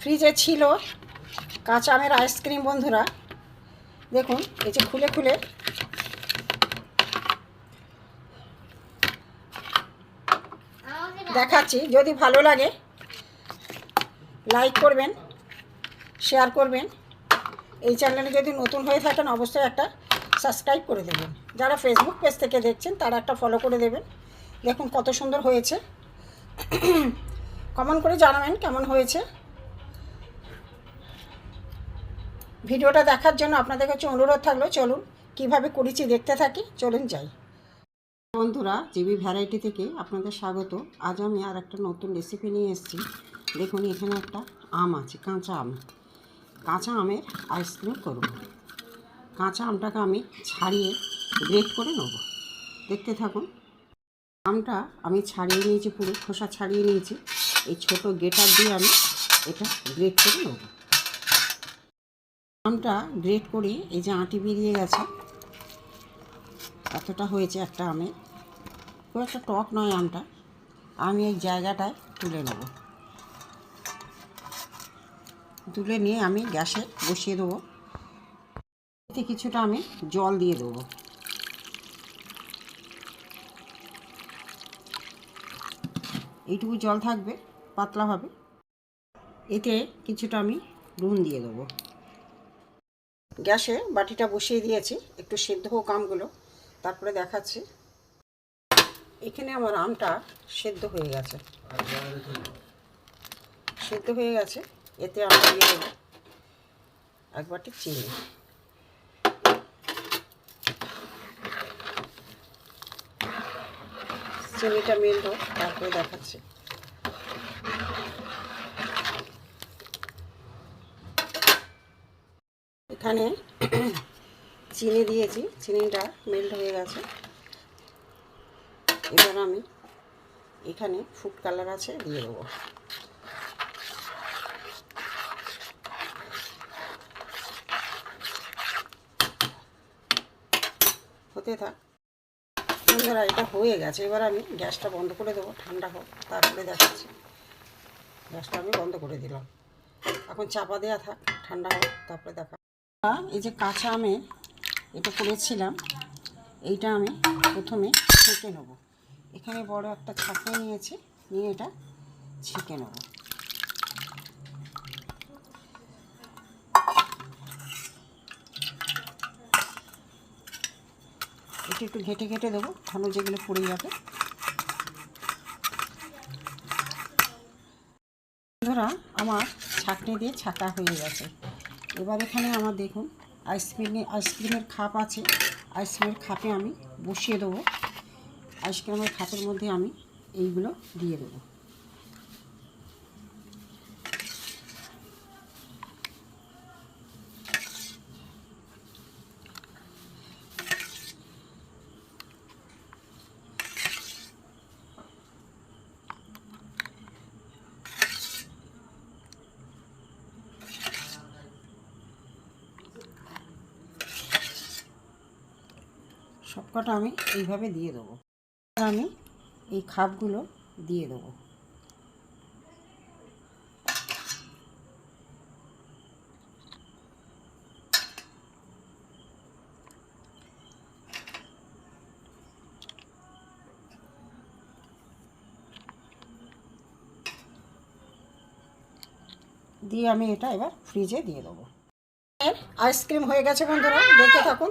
ফ্রিজে ছিল কাঁচা আমের আইসক্রিম, বন্ধুরা। দেখুন, এই যে খুলে খুলে। দেখাচ্ছি, যদি ভালো লাগে লাইক করবেন শেয়ার করবেন। এই চ্যানেলে যদি নতুন হয়ে থাকেন, অবশ্যই একটা সাবস্ক্রাইব করে দেবেন। যারা ফেসবুক পেজ থেকে দেখছেন, তারা একটা ফলো করে দেবেন। দেখুন কত সুন্দর হয়েছে। কমেন্ট করে জানাবেন কেমন হয়েছে। ভিডিওটা দেখার জন্য আপনাদের কাছে অনুরোধ থাকল, চলুন কীভাবে করেছি দেখতে থাকি, চলুন যাই। বন্ধুরা, জিবি ভ্যারাইটি থেকে আপনাদের স্বাগত। আজ আমি আর একটা নতুন রেসিপি নিয়ে এসেছি। দেখুন, এখানে একটা আম আছে, কাঁচা আম। কাঁচা আমের আইসক্রিম করব। কাঁচা আমটাকে আমি ছাড়িয়ে গ্রেট করে নেব। দেখতে থাকুন। আমটা আমি ছাড়িয়ে নিয়েছি পুরো, খোসা ছাড়িয়ে নিয়েছি। এই ছোট গেটার দিয়ে আমি এটা গ্রেট করে নেব। আমটা গ্রেট করে এই যে আঁটি বেরিয়ে গেছে। এতটা হয়েছে একটা আমের খুব একটা টক নয় আমটা। আমি এই জায়গাটায় তুলে নেব। তুলে নিয়ে আমি গ্যাসে বসিয়ে দেবো। এতে কিছুটা আমি জল দিয়ে দেবো। এইটুকু জল থাকবে পাতলা হবে এতে কিছুটা আমি নুন দিয়ে দেবো। গ্যাসে বাটিটা বসিয়ে দিয়েছি, একটু সিদ্ধ হোক আমগুলো, তারপরে দেখাচ্ছি। এখানে আমার আমটা সেদ্ধ হয়ে গেছে। সেদ্ধ হয়ে গেছে, এতে আমি দিয়ে দেবো এক বাটি চিনি। চিনিটা মেল্ট তারপরে দেখাচ্ছি। এখানে চিনি দিয়েছি, চিনিটা মেল্ট হয়ে গেছে। এবার আমি এখানে ফুড কালার আছে দিয়ে দেবো। হতে থাক। বন্ধুরা, এটা হয়ে গেছে। এবার আমি গ্যাসটা বন্ধ করে দেবো, ঠান্ডা হোক, তারপরে দেখাচ্ছি। গ্যাসটা আমি বন্ধ করে দিলাম। এখন চাপা দেওয়া থাক, ঠান্ডা হোক, তারপরে দেখা এই যে কাঁচা আমে এটা করেছিলাম, এইটা আমি প্রথমে ছেঁকে নেব। এখানে বড় একটা ছাঁকনি নিয়েছি, নিয়ে এটা ছেঁকে নেব। এটা একটু ঘেটে ঘেটে দেবো তাহলে যেগুলো পড়ে যাবে। বন্ধুরা আমার ছাঁকনি দিয়ে ছাকা হয়ে গেছে। এবার এখানে আমার দেখুন আইসক্রিমে আইসক্রিমের খাপ আছে। আইসক্রিমের খাপে আমি বসিয়ে দেবো। আইসক্রিমের খাপের মধ্যে আমি এইগুলো দিয়ে দেবো। সবকটা আমি এইভাবে দিয়ে দেবো। আমি এই খাপগুলো দিয়ে দেবো। দিয়ে আমি এটা এবার ফ্রিজে দিয়ে দেবো। আইসক্রিম হয়ে গেছে বন্ধুরা দেখে থাকুন।